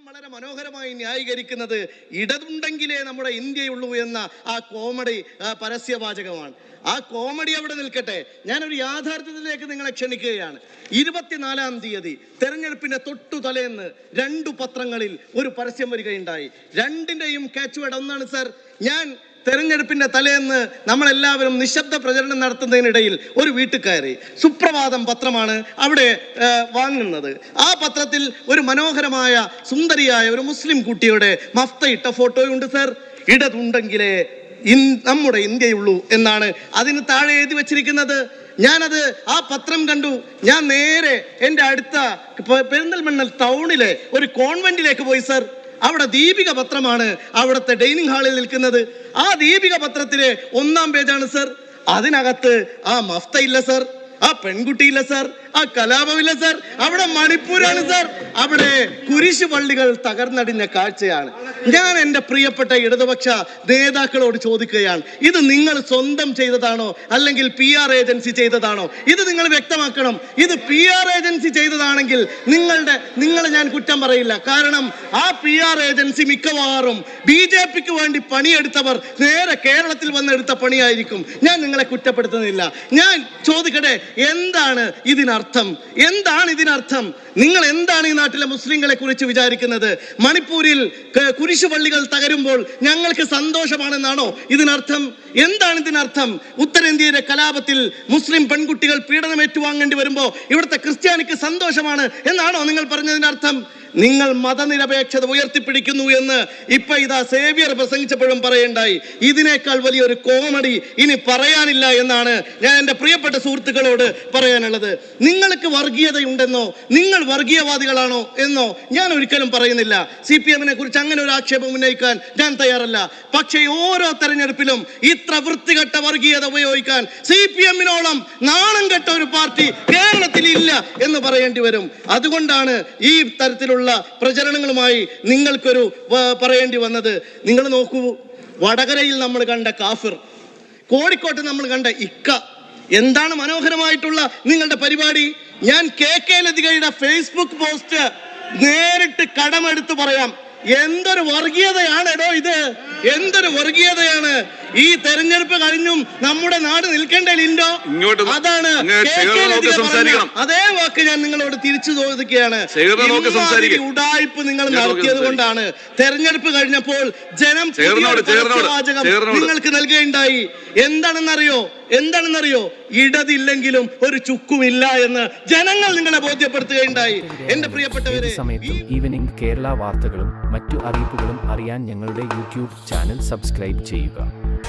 അദ്ദേഹം വളരെ മനോഹരമായി ന്യായീകരിക്കുന്നത് ഇടതുണ്ടെങ്കിലേ നമ്മുടെ ഇന്ത്യയുള്ളൂ എന്ന ആ കോമഡി പരസ്യവാചകമാണ്. ആ കോമഡി അവിടെ നിൽക്കട്ടെ. ഞാനൊരു യാഥാർത്ഥ്യത്തിലേക്ക് നിങ്ങളെ ക്ഷണിക്കുകയാണ്. ഇരുപത്തിനാലാം തീയതി തെരഞ്ഞെടുപ്പിന്റെ തൊട്ടു തലേന്ന് രണ്ടു പത്രങ്ങളിൽ ഒരു പരസ്യം വരികയുണ്ടായി. രണ്ടിന്റെയും കാച്ചുവേഡ് ഒന്നാണ് സർ ഞാൻ തെരഞ്ഞെടുപ്പിന്റെ തലേന്ന് നമ്മളെല്ലാവരും നിശബ്ദ പ്രചരണം നടത്തുന്നതിനിടയിൽ ഒരു വീട്ടിൽ കയറി സുപ്രഭാതം പത്രമാണ് അവിടെ വാങ്ങുന്നത്. ആ പത്രത്തിൽ ഒരു മനോഹരമായ സുന്ദരിയായ ഒരു മുസ്ലിം കുട്ടിയുടെ മഫ്ത ഇട്ട ഫോട്ടോയുണ്ട് സർ. ഇടതുണ്ടെങ്കിലേ ഇൻ- നമ്മുടെ ഇന്ത്യയുള്ളൂ എന്നാണ് അതിന് താഴെ എഴുതി വച്ചിരിക്കുന്നത്. ഞാനത് ആ പത്രം കണ്ടു. ഞാൻ നേരെ എന്റെ അടുത്ത പെരിന്തൽമണ്ണൽ പെരിന്തൽമണ്ണ ടൗണിലെ ഒരു കോൺവെന്റിലേക്ക് പോയി സർ. അവിടെ ദീപിക പത്രമാണ് അവിടുത്തെ ഡൈനിങ് ഹാളിൽ നിൽക്കുന്നത്. ആ ദീപിക പത്രത്തിലെ ഒന്നാം പേജാണ് സർ. അതിനകത്ത് ആ മഫ്ത ഇല്ല സർ. ആ പെൺകുട്ടിയില്ല സാർ. ആ കലാപമില്ല സാർ. അവിടെ മണിപ്പൂരാണ് സാർ. അവിടെ കുരിശു പള്ളികൾ തകർന്നടിഞ്ഞ കാഴ്ചയാണ്. ഞാൻ എന്റെ പ്രിയപ്പെട്ട ഇടതുപക്ഷ നേതാക്കളോട് ചോദിക്കുകയാണ് ഇത് നിങ്ങൾ സ്വന്തം ചെയ്തതാണോ അല്ലെങ്കിൽ പി ആർ ഏജൻസി ചെയ്തതാണോ? ഇത് നിങ്ങൾ വ്യക്തമാക്കണം. ഇത് പി ആർ ഏജൻസി ചെയ്തതാണെങ്കിൽ നിങ്ങളുടെ നിങ്ങളെ ഞാൻ കുറ്റം പറയില്ല. കാരണം ആ പി ആർ ഏജൻസി മിക്കവാറും ബി ജെ പിക്ക് വേണ്ടി പണിയെടുത്തവർ നേരെ കേരളത്തിൽ വന്നെടുത്ത പണിയായിരിക്കും. ഞാൻ നിങ്ങളെ കുറ്റപ്പെടുത്തുന്നില്ല. ഞാൻ ചോദിക്കട്ടെ എന്താണ് ഇതിനർത്ഥം? എന്താണ് ഇതിനർത്ഥം? നിങ്ങൾ എന്താണ് ഈ നാട്ടിലെ മുസ്ലിങ്ങളെ കുറിച്ച് വിചാരിക്കുന്നത്? മണിപ്പൂരിൽ കുരിശു പള്ളികൾ തകരുമ്പോൾ ഞങ്ങൾക്ക് സന്തോഷമാണെന്നാണോ ഇതിനർത്ഥം? എന്താണ് ഇതിനർത്ഥം? ഉത്തരേന്ത്യയിലെ കലാപത്തിൽ മുസ്ലിം പെൺകുട്ടികൾ പീഡനം ഏറ്റുവാങ്ങേണ്ടി വരുമ്പോൾ ഇവിടുത്തെ ക്രിസ്ത്യാനിക്ക് സന്തോഷമാണ് എന്നാണോ നിങ്ങൾ പറഞ്ഞതിനർത്ഥം? നിങ്ങൾ മതനിരപേക്ഷത ഉയർത്തിപ്പിടിക്കുന്നു എന്ന് ഇപ്പൊ ഇതാ സേവിയർ പ്രസംഗിച്ചപ്പോഴും പറയണ്ടായി. ഇതിനേക്കാൾ വലിയൊരു കോമഡി ഇനി പറയാനില്ല എന്നാണ് ഞാൻ എന്റെ പ്രിയപ്പെട്ട സുഹൃത്തുക്കളോട് പറയാനുള്ളത്. നിങ്ങൾക്ക് വർഗീയതയുണ്ടെന്നോ നിങ്ങൾ വർഗീയവാദികളാണോ എന്നോ ഞാൻ ഒരിക്കലും പറയുന്നില്ല. സി പി എമ്മിനെ കുറിച്ച് അങ്ങനെ ഒരു ആക്ഷേപം ഉന്നയിക്കാൻ ഞാൻ തയ്യാറല്ല. പക്ഷേ ഓരോ തെരഞ്ഞെടുപ്പിലും ഇത്ര വൃത്തികെട്ട വർഗീയത ഉപയോഗിക്കാൻ സി പി എമ്മിനോളം നാണം കെട്ട ഒരു പാർട്ടി കേരളത്തിൽ ഇല്ല എന്ന് പറയേണ്ടി വരും. അതുകൊണ്ടാണ് ഈ തരത്തിലുള്ള പ്രചരണങ്ങളുമായി നിങ്ങൾക്കൊരു പറയേണ്ടി വന്നത്. നിങ്ങൾ നോക്കൂ വടകരയിൽ നമ്മൾ കണ്ട കാഫിർ കോഴിക്കോട്ട് നമ്മൾ കണ്ട ഇക്ക. എന്താണ് മനോഹരമായിട്ടുള്ള നിങ്ങളുടെ പരിപാടി? ഞാൻ കെ കെ ലതികയുടെ ഫേസ്ബുക്ക് പോസ്റ്റ് നേരിട്ട് കടമെടുത്ത് പറയാം. എന്തൊരു വർഗീയതയാണ് എടോ ഇത്? എന്തൊരു വർഗീയതയാണ്? ഈ തെരഞ്ഞെടുപ്പ് കഴിഞ്ഞും നമ്മുടെ നാട് നിൽക്കേണ്ടതില്ലോ അതാണ്. അതേ വാക്ക് ഞാൻ നിങ്ങളോട് തിരിച്ചു ചോദിക്കുകയാണ്. ഉടായ്പ നിങ്ങൾ നടത്തിയത് കൊണ്ടാണ്. തെരഞ്ഞെടുപ്പ് കഴിഞ്ഞപ്പോൾ ജനം നിങ്ങൾക്ക് നൽകുകയുണ്ടായി. എന്താണെന്നറിയോ? എന്താണെന്നറിയോ? ഇടതില്ലെങ്കിലും ഒരു ചുക്കുമില്ല എന്ന് ജനങ്ങൾ നിങ്ങളെ ബോധ്യപ്പെടുത്തുകയുണ്ടായി. എന്റെ പ്രിയപ്പെട്ടവരെ സമയത്തും ഈവനിംഗ് കേരള വാർത്തകളും മറ്റു അറിയിപ്പുകളും അറിയാൻ ഞങ്ങളുടെ യൂട്യൂബ് ചാനൽ സബ്സ്ക്രൈബ് ചെയ്യുക.